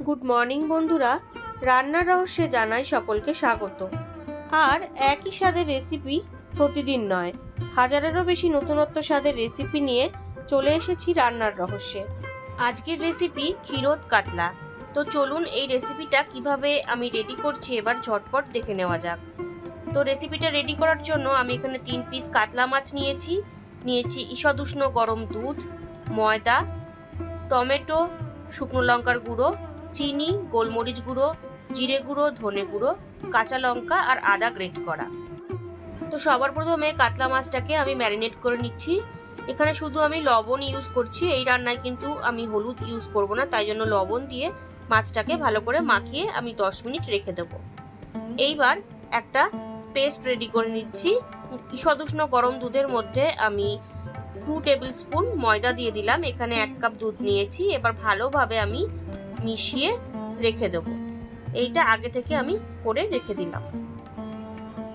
Good morning বন্ধুরা। রান্নার রহস্যে জানাই সকলকে স্বাগত। আর একই স্বাদের রেসিপি প্রতিদিন নয়, হাজারেরও বেশি নতুনত্ব স্বাদের রেসিপি নিয়ে চলে এসেছি রান্নার রহস্যে। আজকের রেসিপি ক্ষীরোদ কাতলা। তো চলুন এই রেসিপিটা কীভাবে আমি রেডি করছি এবার ঝটপট দেখে নেওয়া যাক। তো রেসিপিটা রেডি করার জন্য আমি এখানে তিন পিস কাতলা মাছ নিয়েছি। নিয়েছি ঈষদুষ্ণ গরম দুধ, ময়দা, টমেটো, শুকনো লঙ্কার গুঁড়ো চিনি, গোলমরিচ গুঁড়ো, জিরে গুঁড়ো, ধনে গুঁড়ো, কাঁচা লঙ্কা আর আদা গ্রেট করা। তো সবার প্রথমে কাতলা মাছটাকে আমি ম্যারিনেট করে নিচ্ছি। এখানে শুধু আমি লবণ ইউজ করছি, এই রান্নায় কিন্তু আমি হলুদ ইউজ করব না, তাই জন্য লবণ দিয়ে মাছটাকে ভালো করে মাখিয়ে আমি 10 মিনিট রেখে দেবো। এইবার একটা পেস্ট রেডি করে নিচ্ছি। সদুষ্ণ গরম দুধের মধ্যে আমি টু টেবিল স্পুন ময়দা দিয়ে দিলাম। এখানে এক কাপ দুধ নিয়েছি। এবার ভালোভাবে আমি মিশিয়ে রেখে দেব। এইটা আগে থেকে আমি করে রেখে দিলাম।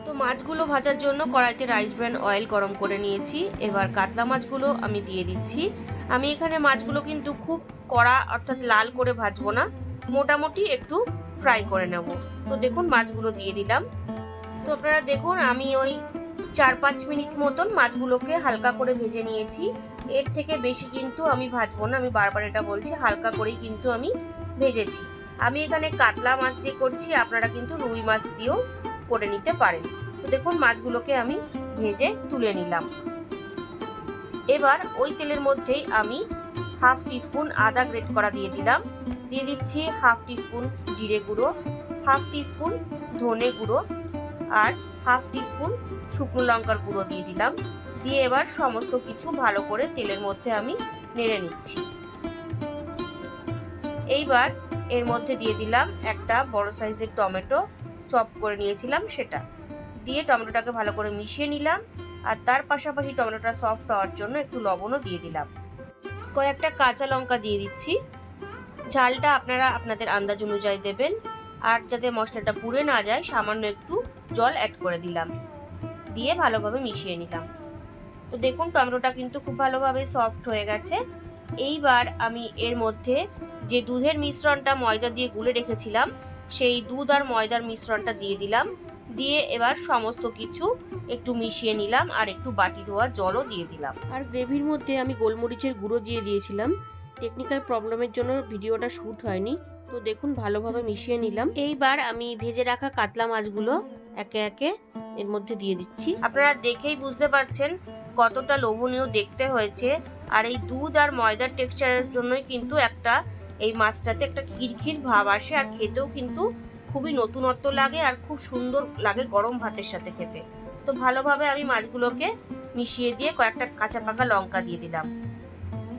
তো মাছগুলো ভাজার জন্য কড়াইতে রাইস ব্র্যান অয়েল গরম করে নিয়েছি। এবার কাতলা মাছগুলো আমি দিয়ে দিচ্ছি। আমি এখানে মাছগুলো কিন্তু খুব কড়া অর্থাৎ লাল করে ভাজবো না। মোটামুটি একটু ফ্রাই করে নেব। তো দেখুন, মাছগুলো দিয়ে দিলাম। তো আপনারা দেখুন, আমি ওই চার পাঁচ মিনিট মতন মাছগুলোকে হালকা করে ভেজে নিয়েছি। এর থেকে বেশি কিন্তু আমি ভাজবো না। আমি বারবার এটা বলছি, হালকা করেই কিন্তু আমি ভেজেছি। আমি এখানে কাতলা মাছ দিয়ে করছি, আপনারা কিন্তু রুই মাছ দিয়েও করে নিতে পারেন। তো দেখুন, মাছগুলোকে আমি ভেজে তুলে নিলাম। এবার ওই তেলের মধ্যেই আমি হাফ টিস্পুন আদা গ্রেট করা দিয়ে দিলাম। দিয়ে দিচ্ছি হাফ টিস্পুন জিরে গুঁড়ো, হাফ টিস্পুন ধনে গুঁড়ো আর হাফ টিস্পুন শুকনো লঙ্কার গুঁড়ো দিয়ে দিলাম। দিয়ে এবার সমস্ত কিছু ভালো করে তেলের মধ্যে আমি নেড়ে নিচ্ছি। এইবার এর মধ্যে দিয়ে দিলাম একটা বড় সাইজের টমেটো, চপ করে নিয়েছিলাম সেটা। দিয়ে টমেটোটাকে ভালো করে মিশিয়ে নিলাম আর তার পাশাপাশি টমেটোটা সফট হওয়ার জন্য একটু লবণও দিয়ে দিলাম। কয়েকটা কাঁচা লঙ্কা দিয়ে দিচ্ছি। ঝালটা আপনারা আপনাদের আন্দাজ অনুযায়ী দেবেন আর যাতে মশলাটা পুড়ে না যায়, সামান্য একটু জল অ্যাড করে দিলাম। দিয়ে ভালোভাবে মিশিয়ে নিলাম। তো দেখুন টমেটোটা কিন্তু খুব ভালোভাবে সফট হয়ে গেছে। এইবার আমি এর মধ্যে যে দুধের মিশ্রণটা ময়দা দিয়ে গুলে রেখেছিলাম সেই দুধ আর ময়দার মিশ্রণটা দিয়ে দিলাম। দিয়ে এবার সমস্ত কিছু একটু মিশিয়ে নিলাম আর একটু বাটি ধোয়া জলও দিয়ে দিলাম। আর গ্রেভির মধ্যে আমি গোলমরিচের গুঁড়ো দিয়ে দিয়েছিলাম। টেকনিক্যাল প্রবলেমের জন্য ভিডিওটা শ্যুট হয়নি। তো দেখুন ভালোভাবে মিশিয়ে নিলাম। এইবার আমি ভেজে রাখা কাতলা মাছগুলো একে একে এর মধ্যে দিয়ে দিচ্ছি। আপনারা দেখেই বুঝতে পারছেন কতটা লোভনীয় দেখতে হয়েছে। আর এই দুধ আর ময়দার টেক্সচারের জন্যই কিন্তু একটা এই মাছটাতে একটা খিরখির ভাব আসে আর খেতেও কিন্তু খুবই নতুনত্ব লাগে আর খুব সুন্দর লাগে গরম ভাতের সাথে খেতে। তো ভালোভাবে আমি মাছগুলোকে মিশিয়ে দিয়ে কয়েকটা কাঁচা পাকা লঙ্কা দিয়ে দিলাম।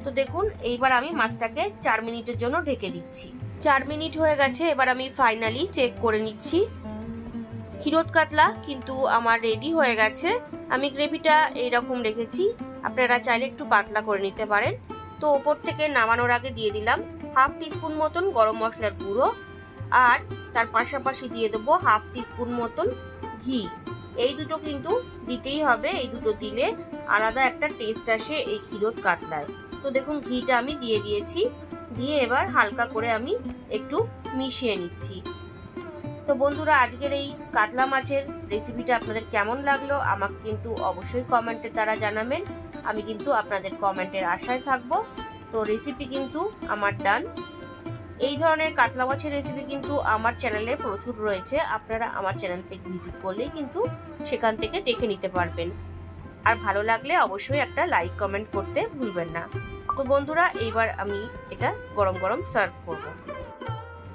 তো দেখুন, এইবার আমি মাছটাকে চার মিনিটের জন্য ঢেকে দিচ্ছি। চার মিনিট হয়ে গেছে, এবার আমি ফাইনালি চেক করে নিচ্ছি। ক্ষীরোদ কাতলা, কিন্তু আমার রেডি হয়ে গেছে। আমি গ্রেভিটা এইরকম রেখেছি। আপনারা চাইলে একটু পাতলা করে নিতে পারেন। তো ওপর থেকে নামানোর আগে দিয়ে দিলাম হাফ টিস্পুন মতন গরম মশলার গুঁড়ো। আর তার পাশাপাশি দিয়ে দেবো হাফ টিস্পুন মতন ঘি। এই দুটো কিন্তু দিতেই হবে, এই দুটো দিলে আলাদা একটা টেস্ট আসে এই ক্ষীরোদ কাতলায়। তো দেখুন, ঘিটা আমি দিয়ে দিয়েছি। দিয়ে এবার হালকা করে আমি একটু মিশিয়ে নিচ্ছি। তো বন্ধুরা, আজকের এই কাতলা মাছের রেসিপিটা আপনাদের কেমন লাগল আমাকে কিন্তু অবশ্যই কমেন্টের দ্বারা জানাবেন। আমি কিন্তু আপনাদের কমেন্টের আশায় থাকব। তো রেসিপি কিন্তু আমার ডান এই ধরনের কাতলা মাছের রেসিপি কিন্তু আমার চ্যানেলে প্রচুর রয়েছে। আপনারা আমার চ্যানেল ভিজিট করলেই কিন্তু সেখান থেকে দেখে নিতে পারবেন। আর ভালো লাগলে অবশ্যই একটা লাইক কমেন্ট করতে ভুলবেন না। তো বন্ধুরা, এইবার আমি এটা গরম গরম সার্ভ করব।